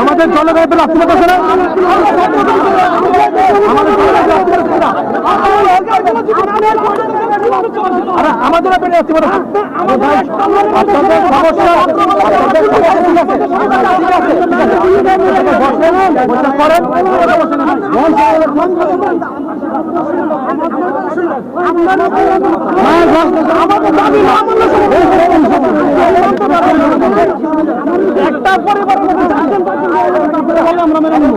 আমাদের জনগণের না? আরে আমাদের পেটে আপনাদের সমস্যা আপনাদের সমস্যা ঠিক আছে ঠিক আছে ঠিক আছে বসেন বসে করেন একটা পরিবারের মধ্যে আমরা মেনে নেব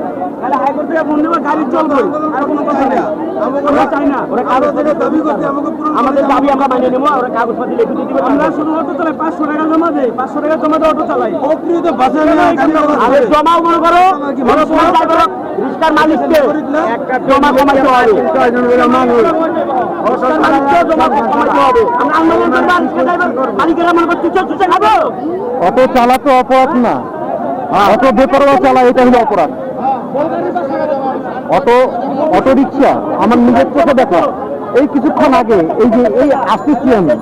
যোগ দিয়া বলে মনে করবে কালকে আবার রইবে কালকে আবার আন্দোলন করবে আমাদের দাবি আমরা মানিয়ে নেব ওরা কাগজপাতি লিখে দিয়ে দিবে আমরা শুধু অটো চালাই পাঁচশো টাকা জমা দেয় পাঁচশো টাকা জমা দিয়ে অটো চালাই আরে জমাও মনে করো মনে করো রিক্সার মালিককে জমা কমাইতে হবে। মালিককে জমা কমাইতে হবে। আমরা আন্দোলন করব। রিক্সা ড্রাইভার মালিকেরা মনে করো চুচে চুচে খাব? অটো চালা তো অপরাধ না। অটো বেপরোয়া চালা এটা হলো অপরাধ। অটো অটো রিক্সা আমার নিজের চোখে দেখা। এই কিছুক্ষণ আগে এই যে এই আসতেছি আমি?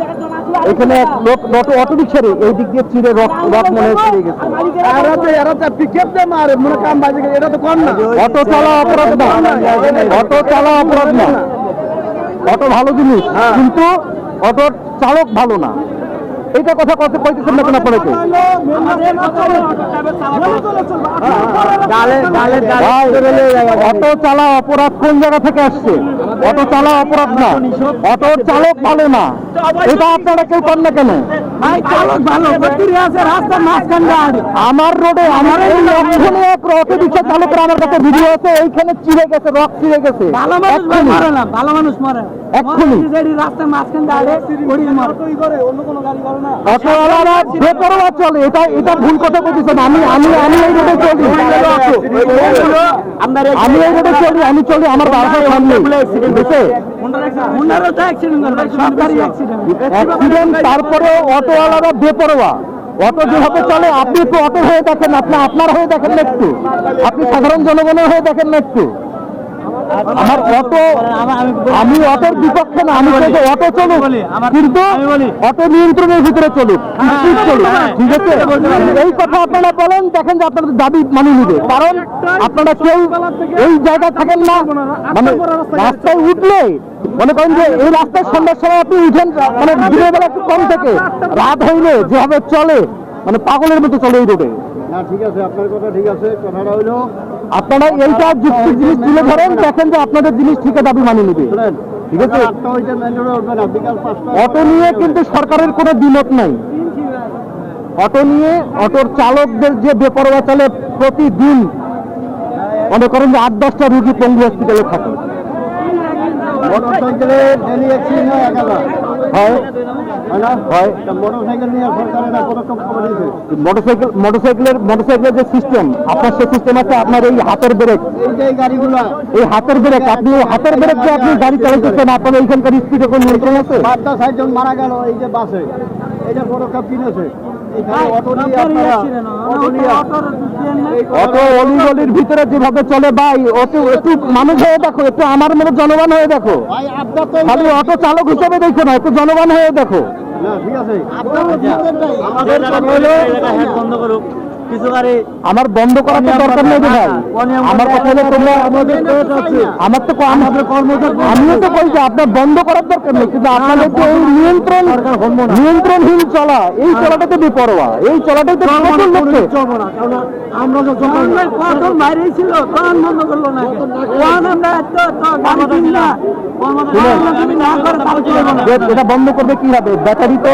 এখানে এক লোক অটো অটো রিক্সার এই দিক দিয়ে চিড়ে রক রক মনে হয় চিড়ে গেছে। অটো চালা অপরাধ না। অটো চালা অপরাধ না। অটো ভালো জিনিস কিন্তু অটোর চালক ভালো না। এইটা কথা কত কইতেছেন না কেন আপনাকে অটো চালা অপরাধ কোন জায়গা থেকে আসছে? অটো চালা অপরাধ না অটোর চালক ভালো না। এটা আপনারা কেউ করেন না কেন? আমার রোডে আমার এক অটো রিক্সা চালকের আমার কাছে ভিডিও আছে এইখানে চিড়ে গেছে রক চিড়ে গেছে। ভালো মানুষ মরে বেপরোয়া চলে এটা এটা ভুল কথা বলতেছেন। আমি আমি আমি এই রোডে চলি। আমি এই রোডে চলি আমি চলি আমার বাসার সামনে। তারপরে অটোওয়ালারা বেপরোয়া। অটো যেভাবে চলে আপনি একটু অটো হয়ে দেখেন আপনি আপনার হয়ে দেখেন না একটু। আপনি সাধারণ জনগণের হয়ে দেখেন না একটু। আমার অটো আমি অটোর বিপক্ষে না আমি অটো চলুক। কিন্তু অটো নিয়ন্ত্রণের ভিতরে চলুক চলুক ঠিক আছে? এই কথা আপনারা বলেন দেখেন যে আপনাদের দাবি মানিয়ে নিবে। কারণ আপনারা কেউ এই জায়গায় থাকেন না। মানে রাস্তায় উঠলে মনে করেন যে এই রাস্তায় সন্ধ্যার সময় আপনি উঠেন মানে দিনের বেলা একটু কম থেকে। রাত হইলে যেভাবে চলে মানে পাগলের মতো চলে এই রোডে না ঠিক আছে আপনার কথা ঠিক আছে কথাটা হইল আপনারা এইটা যুক্তি জিনিস তুলে ধরেন দেখেন যে আপনাদের জিনিস ঠিকই দাবি মানিয়ে নিবে। ঠিক আছে? অটো নিয়ে কিন্তু সরকারের কোনো দ্বিমত নাই। অটো নিয়ে অটোর চালকদের যে বেপরোয়া চলে প্রতিদিন মনে করেন যে আট দশটা রুগী পঙ্গু হসপিটালে থাকে। মোটর সাইকেলে ডেলি অ্যাক্সিডেন্ট হয় এক হাজার হয়? হয় হয়। মোটরসাইকেল মোটরসাইকেলের মোটরসাইকেলের যে সিস্টেম আপনার সে সিস্টেম আছে আপনার এই হাতের ব্রেক এই হাতের ব্রেক আপনি হাতের ব্রেক যে আপনি গাড়ি চালাইতেছেন আপনার এইখানকার স্পিডে কোনো নিয়ন্ত্রণ আছে? মারা গেল এই যে বাসে। এটা পদক্ষেপ কিনেছে। অটো অলি আপনারা অটো নিয়ে অটো অলিগলির ভিতরে যেভাবে চলে ভাই অটো একটু মানুষ হয়ে দেখো একটু আমার মতো জনগণ হয়ে দেখো। ভাই খালি অটো চালক হিসেবে দেখো না একটু জনগণ হয়ে দেখো। ঠিক আছে। আমাদের বন্ধ করুক। আমার বন্ধ করার তো দরকার নেই ভাই আমার কথা হলো তোমরা আমার তো আমিও তো বলছি আপনার বন্ধ করার দরকার নেই কিন্তু আপনাদের তো এই নিয়ন্ত্রণ নিয়ন্ত্রণহীন চলা এই চলাটা তো বেপরোয়া এই চলাটাই তো আমরা তো বাইরে ছিল তখন বন্ধ করল না এটা বন্ধ করবে কি হবে ব্যাটারি তো